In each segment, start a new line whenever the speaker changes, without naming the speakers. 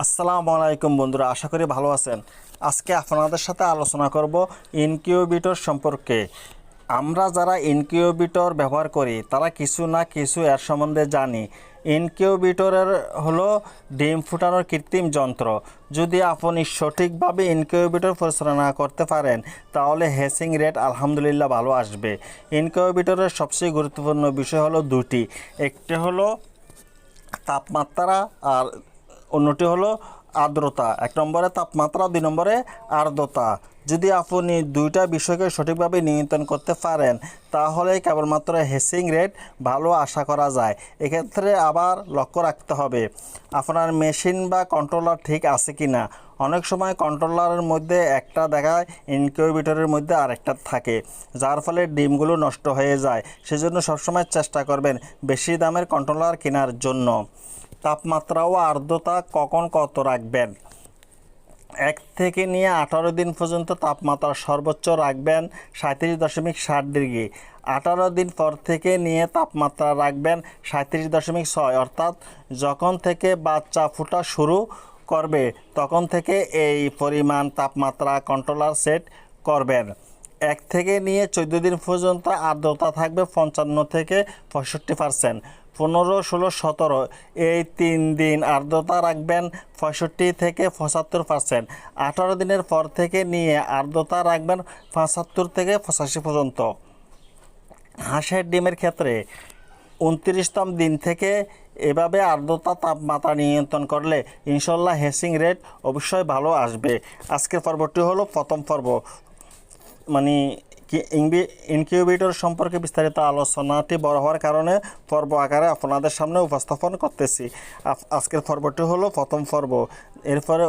আসসালামু আলাইকুম বন্ধুরা, আশা করি ভালো আছেন। আজকে আপনাদের সাথে আলোচনা করব ইনকিউবিটর সম্পর্কে। আমরা যারা ইনকিউবিটর ব্যবহার করি, তারা কিছু না কিছু এর সম্বন্ধে জানি। ইনকিউবিটরের হলো ডিম ফুটানোর কৃত্রিম যন্ত্র। যদি আপনি সঠিকভাবে ইনকিউবিটর পরিচালনা করতে পারেন, তাহলে হেসিং রেট আলহামদুলিল্লাহ ভালো আসবে। ইনকিউবিটরের সবচেয়ে গুরুত্বপূর্ণ বিষয় হলো দুটি। একটি হলো তাপমাত্রা আর অন্যটি হলো আর্দ্রতা। এক নম্বরে তাপমাত্রা, দুই নম্বরে আর্দ্রতা। যদি আপনি দুইটা বিষয়কে সঠিকভাবে নিয়ন্ত্রণ করতে পারেন, তাহলে কেবলমাত্র হেসিং রেট ভালো আশা করা যায়। এক্ষেত্রে আবার লক্ষ্য রাখতে হবে, আপনার মেশিন বা কন্ট্রোলার ঠিক আছে কি না অনেক সময় কন্ট্রোলারের মধ্যে একটা দেখায় ইনকিউবেটরের মধ্যে আরেকটা থাকে, যার ফলে ডিমগুলো নষ্ট হয়ে যায়। সেজন্য সবসময় চেষ্টা করবেন বেশি দামের কন্ট্রোলার কেনার জন্য। তাপমাত্রা ও আর্দ্রতা কখন কত রাখবেন? এক থেকে নিয়ে আঠারো দিন পর্যন্ত তাপমাত্রা সর্বোচ্চ রাখবেন সাঁত্রিশ দশমিক ষাট ডিগ্রি। আঠারো দিন পর থেকে নিয়ে তাপমাত্রা রাখবেন সাঁত্রিশ দশমিক ছয়। অর্থাৎ যখন থেকে বাচ্চা ফুটা শুরু করবে, তখন থেকে এই পরিমাণ তাপমাত্রা কন্ট্রোলার সেট করবেন। এক থেকে নিয়ে চোদ্দ দিন পর্যন্ত আর্দ্রতা থাকবে পঞ্চান্ন থেকে পঁয়ষট্টি পার্সেন্ট পনেরো, ষোলো, সতেরো, এই তিন দিন আর্দ্রতা রাখবেন পঁয়ষট্টি থেকে পঁচাত্তর পার্সেন্ট আঠারো দিনের পর থেকে নিয়ে আর্দ্রতা রাখবেন পঁচাত্তর থেকে পঁচাশি পর্যন্ত। হাঁসের ডিমের ক্ষেত্রে উনত্রিশতম দিন থেকে এভাবে আর্দ্রতা তাপমাত্রা নিয়ন্ত্রণ করলে ইনশাল্লাহ হেসিং রেট অবশ্যই ভালো আসবে। আজকের পর্বটি হলো প্রথম পর্ব। মানে ইনকিউবেটর সম্পর্কে বিস্তারিত আলোচনাটি বড় হওয়ার কারণে পর্ব আকারে আপনাদের সামনে উপস্থাপন করতেছি। আজকের পর্বটি হলো প্রথম পর্ব। এরপরে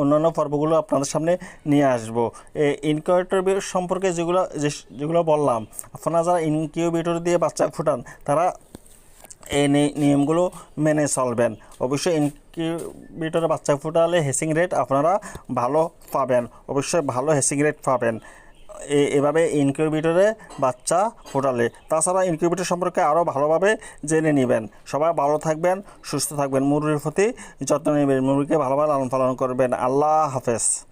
অন্যান্য পর্বগুলো আপনাদের সামনে নিয়ে আসব। এই ইনকিউবেটর সম্পর্কে যেগুলো যেগুলো বললাম, আপনারা যারা ইনকিউবেটর দিয়ে বাচ্চা ফুটান, তারা এই নিয়মগুলো মেনে চলবেন। অবশ্যই ইনকিউবেটরে বাচ্চা ফুটালে হেসিং রেট আপনারা ভালো পাবেন। অবশ্যই ভালো হেসিং রেট পাবেন। এভাবে ইনকিউবেটরে বাচ্চা ফোটালে। তাছাড়া ইনকিউবেটর সম্পর্কে আরও ভালোভাবে জেনে নেবেন। সবাই ভালো থাকবেন, সুস্থ থাকবেন। মুরগির প্রতি যত্ন নেবেন। মুরগিকে ভালোভাবে লালন পালন করবেন। আল্লাহ হাফেজ।